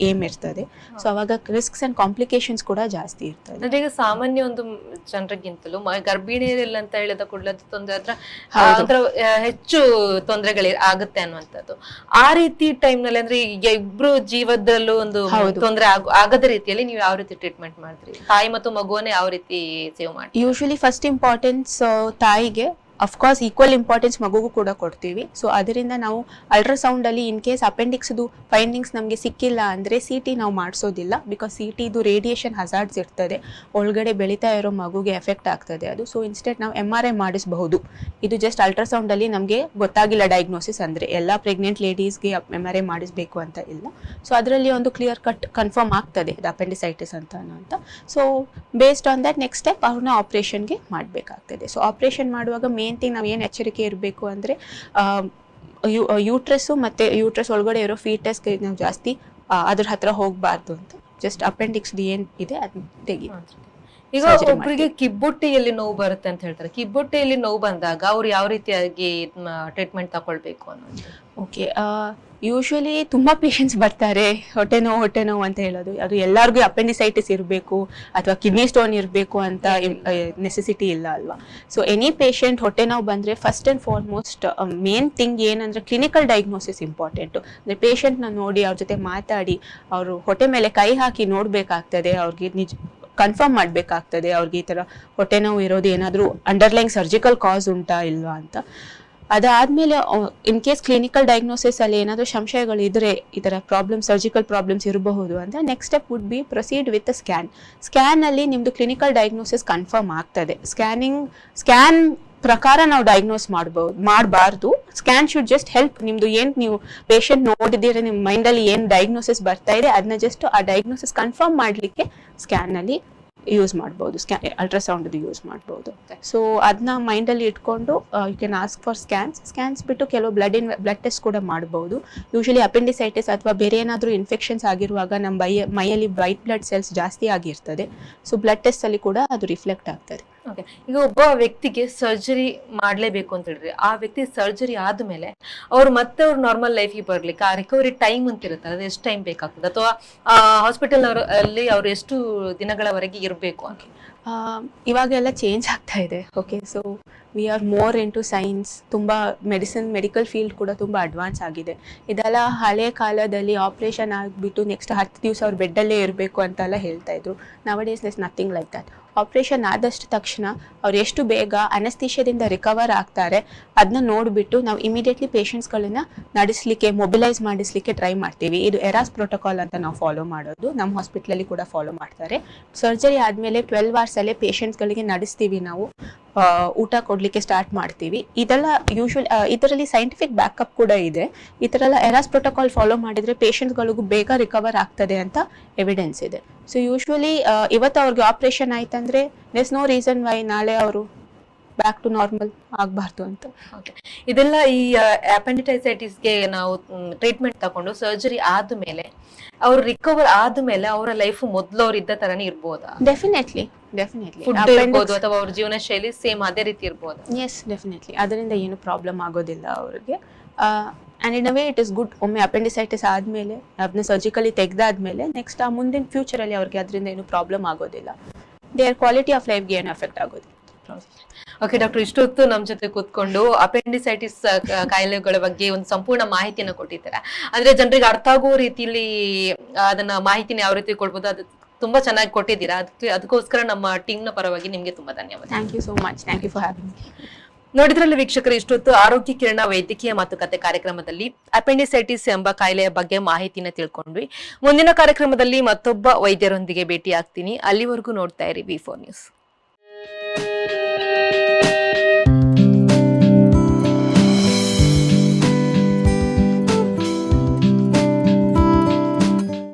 Speaker 2: ಏಮ್ ಇರ್ತದೆ. ಸೊ ಅವಾಗ ರಿಸ್ಕ್ಸ್ ಅಂಡ್ ಕಾಂಪ್ಲಿಕೇಶನ್ಸ್ ಕೂಡ ಜಾಸ್ತಿ ಇರ್ತದೆ.
Speaker 1: ಅಂದ್ರೆ ಈಗ ಸಾಮಾನ್ಯ ಒಂದು ಜನರಿಗಿಂತಲೂ ಮ- ಗರ್ಭಿಣಿಯರಿಲ್ಲ ಅಂತ ಹೇಳಿದ ಕೂಡಲೇ ಅದು ತೊಂದರೆ ಹತ್ರ ಅದರ ಹೆಚ್ಚು ತೊಂದರೆಗಳು ಆಗುತ್ತೆ ಅನ್ನುವಂಥದ್ದು. ಆ ರೀತಿ ಟೈಮ್ನಲ್ಲಿ ಅಂದ್ರೆ ಈಗ ಇಬ್ರು ಜೀವದಲ್ಲೂ ಒಂದು. ತೊಂದರೆ ಆಗ ಆಗದ ರೀತಿಯಲ್ಲಿ ನೀವು ಯಾವ ರೀತಿ ಟ್ರೀಟ್ಮೆಂಟ್ ಮಾಡ್ತೀರಿ? ತಾಯಿ ಮತ್ತು ಮಗುವನ್ನೇ ಯಾವ ರೀತಿ ಸೇವ್ ಮಾಡಿ
Speaker 2: ಯೂಶಲಿ ಫಸ್ಟ್ ಇಂಪಾರ್ಟೆನ್ಸ್ ತಾಯಿಗೆ ಅಫ್ಕೋರ್ಸ್ ಈಕ್ವಲ್ ಇಂಪಾರ್ಟೆನ್ಸ್ ಮಗುಗೂ ಕೂಡ ಕೊಡ್ತೀವಿ. ಸೊ ಅದರಿಂದ ನಾವು ಅಲ್ಟ್ರಾಸೌಂಡ್ ಅಲ್ಲಿ ಇನ್ ಕೇಸ್ ಅಪೆಂಡಿಕ್ಸ್ದು ಫೈಂಡಿಂಗ್ಸ್ ನಮಗೆ ಸಿಕ್ಕಿಲ್ಲ ಅಂದ್ರೆ ಸಿ ಟಿ ನಾವು ಮಾಡಿಸೋದಿಲ್ಲ. ಬಿಕಾಸ್ ಸಿ ಟಿದು ರೇಡಿಯೇಷನ್ ಹಜಾರ್ಡ್ಸ್ ಇರ್ತದೆ. ಒಳಗಡೆ ಬೆಳೀತಾ ಇರೋ ಮಗುಗೆ ಎಫೆಕ್ಟ್ ಆಗ್ತದೆ ಅದು. ಸೊ ಇನ್ಸ್ಟೆಡ್ ನಾವು ಎಂ ಆರ್ ಐ ಮಾಡಿಸಬಹುದು. ಇದು ಜಸ್ಟ್ ಅಲ್ಟ್ರಾಸೌಂಡ್ ಅಲ್ಲಿ ನಮಗೆ ಗೊತ್ತಾಗಿಲ್ಲ ಡಯಾಗ್ನೋಸಿಸ್ ಅಂದ್ರೆ. ಎಲ್ಲ ಪ್ರೆಗ್ನೆಂಟ್ ಲೇಡೀಸ್ಗೆ ಎಂ ಆರ್ ಐ ಮಾಡಿಸ್ಬೇಕು ಅಂತ ಇಲ್ಲ. ಸೊ ಅದರಲ್ಲಿ ಒಂದು ಕ್ಲಿಯರ್ ಕಟ್ ಕನ್ಫರ್ಮ್ ಆಗ್ತದೆ. ಇದು ಅಪೆಂಡಿಸೈಟಿಸ್ ಅಂತ ಅಂತ. So based on that next step ಅವ್ರನ್ನ ಆಪ್ರೇಷನ್ಗೆ ಮಾಡಬೇಕಾಗ್ತದೆ. ಸೊ ಆಪ್ರೇಷನ್ ಮಾಡುವಾಗ ಮೇನ್ ಥಿಂಗ್ ನಾವು ಏನು ಎಚ್ಚರಿಕೆ ಇರಬೇಕು ಅಂದರೆ ಯೂಟ್ರಸ್ಸು ಮತ್ತು ಯೂಟ್ರಸ್ ಒಳಗಡೆ ಇರೋ ಫೀಟಸ್ಗೆ ನಾವು ಜಾಸ್ತಿ ಅದ್ರ ಹತ್ರ ಹೋಗಬಾರ್ದು ಅಂತ. ಜಸ್ಟ್ ಅಪೆಂಡಿಕ್ಸ್ ಏನು ಇದೆ ಅದನ್ನ ತೆಗಿ.
Speaker 1: ಈಗ ಒಬ್ಬರಿಗೆ ಕಿಬ್ಬೊಟ್ಟೆಯಲ್ಲಿ ನೋವು ಬರುತ್ತೆ ಅಂತ ಹೇಳ್ತಾರೆ. ಕಿಬ್ಬೊಟ್ಟೆಯಲ್ಲಿ ನೋವು ಬಂದಾಗ ಅವ್ರು ಯಾವ ರೀತಿಯಾಗಿ ಟ್ರೀಟ್ಮೆಂಟ್ ತಗೊಳ್ಬೇಕು ಅನ್ನೋದು?
Speaker 2: ಓಕೆ ಯೂಶ್ವಲಿ ತುಂಬ ಪೇಷಂಟ್ಸ್ ಬರ್ತಾರೆ. ಹೊಟ್ಟೆ ನೋವು ಹೊಟ್ಟೆ ನೋವು ಅಂತ ಹೇಳೋದು. ಅದು ಎಲ್ಲರಿಗೂ ಅಪೆಂಡಿಸೈಟಿಸ್ ಇರಬೇಕು ಅಥವಾ ಕಿಡ್ನಿ ಸ್ಟೋನ್ ಇರಬೇಕು ಅಂತ ನೆಸೆಸಿಟಿ ಇಲ್ಲ ಅಲ್ವಾ? ಸೊ ಎನಿ ಪೇಷಂಟ್ ಹೊಟ್ಟೆ ನೋವು ಬಂದರೆ first and foremost main thing ಏನಂದರೆ ಕ್ಲಿನಿಕಲ್ ಡಯಾಗ್ನೋಸಿಸ್ ಇಂಪಾರ್ಟೆಂಟು ಅಂದರೆ ಪೇಷಂಟ್ನ ನೋಡಿ ಅವ್ರ ಜೊತೆ ಮಾತಾಡಿ ಅವರು ಹೊಟ್ಟೆ ಮೇಲೆ ಕೈ ಹಾಕಿ ನೋಡಬೇಕಾಗ್ತದೆ. ಅವ್ರಿಗೆ ನಿಜ ಕನ್ಫರ್ಮ್ ಮಾಡಬೇಕಾಗ್ತದೆ ಅವ್ರಿಗೆ ಈ ಥರ ಹೊಟ್ಟೆ ನೋವು ಇರೋದು ಏನಾದರೂ ಅಂಡರ್ಲೈನ್ ಸರ್ಜಿಕಲ್ ಕಾಸ್ ಉಂಟಾ ಇಲ್ವಾ ಅಂತ. ಅದಾದಮೇಲೆ ಇನ್ ಕೇಸ್ ಕ್ಲಿನಿಕಲ್ ಡಯಾಗ್ನೋಸಿಸ್ ಅಲ್ಲಿ ಏನಾದರೂ ಸಂಶಯಗಳು ಇದ್ರೆ ಈ ಥರ ಪ್ರಾಬ್ಲಮ್ ಸರ್ಜಿಕಲ್ ಪ್ರಾಬ್ಲಮ್ಸ್ ಇರಬಹುದು ಅಂತ next step would be proceed with scan scan ಅಲ್ಲಿ ನಿಮ್ದು ಕ್ಲಿನಿಕಲ್ ಡಯಾಗ್ನೋಸಿಸ್ ಕನ್ಫರ್ಮ್ ಆಗ್ತದೆ. ಸ್ಕ್ಯಾನಿಂಗ್ ಸ್ಕ್ಯಾನ್ ಪ್ರಕಾರ ನಾವು ಡಯಾಗ್ನೋಸ್ ಮಾಡಬಹುದು ಮಾಡಬಾರ್ದು. ಸ್ಕ್ಯಾನ್ ಶುಡ್ ಜಸ್ಟ್ ಹೆಲ್ಪ್ ನಿಮ್ದು ಏನ್ ನೀವು ಪೇಷಂಟ್ ನೋಡಿದ್ದೀರ ನಿಮ್ಮ ಮೈಂಡಲ್ಲಿ ಏನು ಡಯಾಗ್ನೋಸಿಸ್ ಬರ್ತಾ ಇದೆ ಅದನ್ನ ಜಸ್ಟ್ ಆ ಡಯಾಗ್ನೋಸಿಸ್ ಕನ್ಫರ್ಮ್ ಮಾಡ್ಲಿಕ್ಕೆ ಸ್ಕ್ಯಾನ್ ಅಲ್ಲಿ ಯೂಸ್ ಮಾಡ್ಬೋದು. ಸ್ಕ್ಯಾ ಅಲ್ಟ್ರಾಸೌಂಡ್ ಯೂಸ್ ಮಾಡ್ಬೋದು. ಸೊ ಅದನ್ನ ಮೈಂಡಲ್ಲಿ ಇಟ್ಕೊಂಡು you can ask for scans scans ಬಿಟ್ಟು ಕೆಲವು ಬ್ಲಡ್ ಇನ್ ಬ್ಲಡ್ ಟೆಸ್ಟ್ ಕೂಡ ಮಾಡ್ಬೋದು. ಯೂಶಲಿ ಅಪೆಂಡಿಸೈಟಿಸ್ ಅಥವಾ ಬೇರೆ ಏನಾದರೂ ಇನ್ಫೆಕ್ಷನ್ಸ್ ಆಗಿರುವಾಗ ನಮ್ಮ ಮೈಯಲ್ಲಿ ವೈಟ್ ಬ್ಲಡ್ ಸೆಲ್ಸ್ ಜಾಸ್ತಿ ಆಗಿರ್ತದೆ. ಸೊ ಬ್ಲಡ್ ಟೆಸ್ಟಲ್ಲಿ ಕೂಡ ಅದು ರಿಫ್ಲೆಕ್ಟ್ ಆಗ್ತದೆ.
Speaker 1: ಓಕೆ. ಈಗ ಒಬ್ಬ ವ್ಯಕ್ತಿಗೆ ಸರ್ಜರಿ ಮಾಡ್ಲೇಬೇಕು ಅಂತ ಹೇಳಿದ್ರೆ ಆ ವ್ಯಕ್ತಿ ಸರ್ಜರಿ ಆದ್ಮೇಲೆ ಅವ್ರು ಮತ್ತೆ ಅವ್ರ ನಾರ್ಮಲ್ ಲೈಫಿಗೆ ಬರ್ಲಿಕ್ಕೆ ಆ ರಿಕವರಿ ಟೈಮ್ ಅಂತ ಇರುತ್ತೆ. ಅದು ಎಷ್ಟು ಟೈಮ್ ಬೇಕಾಗ್ತದೆ? ಅಥವಾ ಹಾಸ್ಪಿಟಲ್ ಅಲ್ಲಿ ಅವ್ರು ಎಷ್ಟು ದಿನಗಳವರೆಗೆ ಇರಬೇಕು ಅಂತ
Speaker 2: ಆ, ಇವಾಗೆಲ್ಲ ಚೇಂಜ್ ಆಗ್ತಾ ಇದೆ. Okay so we are more into science ತುಂಬ ಮೆಡಿಸಿನ್ ಮೆಡಿಕಲ್ ಫೀಲ್ಡ್ ಕೂಡ ತುಂಬ ಅಡ್ವಾನ್ಸ್ ಆಗಿದೆ. ಇದೆಲ್ಲ ಹಳೆ ಕಾಲದಲ್ಲಿ ಆಪ್ರೇಷನ್ ಆಗಿಬಿಟ್ಟು ನೆಕ್ಸ್ಟ್ ಹತ್ತು ದಿವಸ ಅವ್ರು ಬೆಡ್ಡಲ್ಲೇ ಇರಬೇಕು ಅಂತೆಲ್ಲ ಹೇಳ್ತಾ ಇದ್ರು. Nowadays nothing like that operation ಆದಷ್ಟು ತಕ್ಷಣ ಅವ್ರು ಎಷ್ಟು ಬೇಗ ಅನಸ್ತೀಶದಿಂದ ರಿಕವರ್ ಆಗ್ತಾರೆ ಅದನ್ನ ನೋಡಿಬಿಟ್ಟು ನಾವು ಇಮಿಡಿಯೇಟ್ಲಿ ಪೇಷಂಟ್ಸ್ಗಳನ್ನ ನಡೆಸಲಿಕ್ಕೆ ಮೊಬಿಲೈಸ್ ಮಾಡಿಸ್ಲಿಕ್ಕೆ ಟ್ರೈ ಮಾಡ್ತೀವಿ. ಇದು ಎರಾಸ್ ಪ್ರೋಟೋಕಾಲ್ ಅಂತ ನಾವು ಫಾಲೋ ಮಾಡೋದು. ನಮ್ಮ ಹಾಸ್ಪಿಟ್ಲಲ್ಲಿ ಕೂಡ ಫಾಲೋ ಮಾಡ್ತಾರೆ. ಸರ್ಜರಿ ಆದಮೇಲೆ ಟ್ವೆಲ್ ಅವರ್ಸಲ್ಲೇ ಪೇಷಂಟ್ಸ್ಗಳಿಗೆ ನಡೆಸ್ತೀವಿ ನಾವು. ಊಟ ಕೊಡಲಿಕ್ಕೆ ಸ್ಟಾರ್ಟ್ ಮಾಡ್ತೀವಿ. ಇದೆಲ್ಲ ಯೂಶುವಲ್ ಇದರಲ್ಲಿ ಸೈಂಟಿಫಿಕ್ ಬ್ಯಾಕಪ್ ಕೂಡ ಇದೆ. ಈ ಥರ ಎಲ್ಲ ಎರಾಸ್ ಪ್ರೋಟೋಕಾಲ್ ಫಾಲೋ ಮಾಡಿದರೆ ಪೇಷಂಟ್ಗಳಿಗೂ ಬೇಗ ರಿಕವರ್ ಆಗ್ತದೆ ಅಂತ ಎವಿಡೆನ್ಸ್ ಇದೆ. ಸೊ ಯೂಶ್ವಲಿ ಇವತ್ತು ಅವ್ರಿಗೆ ಆಪ್ರೇಷನ್ ಆಯ್ತಂದ್ರೆ ನೆಸ್ ನೋ ರೀಸನ್ ವೈ ನಾಳೆ ಅವರು ಬ್ಯಾಕ್ ಟು ನಾರ್ಮಲ್ ಆಗಬಾರ್ದು ಅಂತ.
Speaker 1: ಇದೆಲ್ಲ ಈ ಅಪೆಂಡಿಟೈಸೈಟಿಸ್ಗೆ ನಾವು ಟ್ರೀಟ್ಮೆಂಟ್ ತಗೊಂಡು ಸರ್ಜರಿ ಆದ್ಮೇಲೆ ಅವ್ರು ರಿಕವರ್ ಆದ್ಮೇಲೆ ಅವರ ಲೈಫ್ ಮೊದ್ಲು ಅವ್ರು ಇದ್ದ ತರನೇ ಇರ್ಬೋದಾ?
Speaker 2: ಡೆಫಿನೆಟ್ಲಿ ಡೆಫಿನೆಟ್ಲಿ
Speaker 1: ಫುಡ್ ಇರ್ಬೋದು ಅಥವಾ ಅವ್ರ ಜೀವನ ಶೈಲಿ ಸೇಮ್ ಅದೇ ರೀತಿ ಇರ್ಬೋದು?
Speaker 2: ಎಸ್ ಡೆಫಿನೆಟ್ಲಿ ಅದರಿಂದ ಏನು ಪ್ರಾಬ್ಲಮ್ ಆಗೋದಿಲ್ಲ ಅವ್ರಿಗೆ. And in a way it is good ಒಮ್ಮೆ ಅಪೆಂಡಿಸೈಟಿಸ್ ಆದಮೇಲೆ ಅದನ್ನ ಸರ್ಜಿಕಲಿ ತೆಗೆದಾದ್ಮೇಲೆ ನೆಕ್ಸ್ಟ್ ಆ ಮುಂದಿನ ಫ್ಯೂಚರಲ್ಲಿ ಅವ್ರಿಗೆ ಅದರಿಂದ ಏನು ಪ್ರಾಬ್ಲಮ್ ಆಗೋದಿಲ್ಲ. ದೇರ್ ಕ್ವಾಲಿಟಿ ಆಫ್ ಲೈಫ್ಗೆ ಏನು ಎಫೆಕ್ಟ್ ಆಗೋದಿಲ್ಲ.
Speaker 1: ಓಕೆ ಡಾಕ್ಟರ್ ಇಷ್ಟೊತ್ತು ನಮ್ಮ ಜೊತೆ ಕೂತ್ಕೊಂಡು ಅಪೆಂಡಿಸೈಟಿಸ್ ಕಾಯಿಲೆಗಳ ಬಗ್ಗೆ ಒಂದು ಸಂಪೂರ್ಣ ಮಾಹಿತಿಯನ್ನು ಕೊಟ್ಟಿದ್ದಾರೆ? ಅಂದ್ರೆ ಜನರಿಗೆ ಅರ್ಥ ಆಗೋ ರೀತಿಯಲ್ಲಿ ಅದನ್ನ ಮಾಹಿತಿನ ಯಾವ ರೀತಿ ಕೊಡ್ಬೋದು ಅದು ತುಂಬಾ ಚೆನ್ನಾಗಿ ಕೊಟ್ಟಿದ್ದೀರಾ? ಅದಕ್ಕೆ ಅದಕ್ಕೋಸ್ಕರ ನಮ್ಮ ಟೀಮ್ನ ಪರವಾಗಿ ನಿಮ್ಗೆ ತುಂಬಾ ಧನ್ಯವಾದ.
Speaker 2: Thank you so much thank you for having
Speaker 1: ನೋಡಿದ್ರಲ್ಲಿ ವೀಕ್ಷಕರು ಇಷ್ಟೊತ್ತು ಆರೋಗ್ಯ ಕಿರಣ ವೈದ್ಯಕೀಯ ಮಾತುಕತೆ ಕಾರ್ಯಕ್ರಮದಲ್ಲಿ ಅಪೆಂಡಿಸೈಟಿಸ್ ಎಂಬ ಕಾಯಿಲೆಯ ಬಗ್ಗೆ ಮಾಹಿತಿನ ತಿಳ್ಕೊಂಡ್ವಿ. ಮುಂದಿನ ಕಾರ್ಯಕ್ರಮದಲ್ಲಿ ಮತ್ತೊಬ್ಬ ವೈದ್ಯರೊಂದಿಗೆ ಭೇಟಿ ಆಗ್ತೀನಿ ಅಲ್ಲಿವರೆಗೂ ನೋಡ್ತಾ ಇರಿ V four news thank you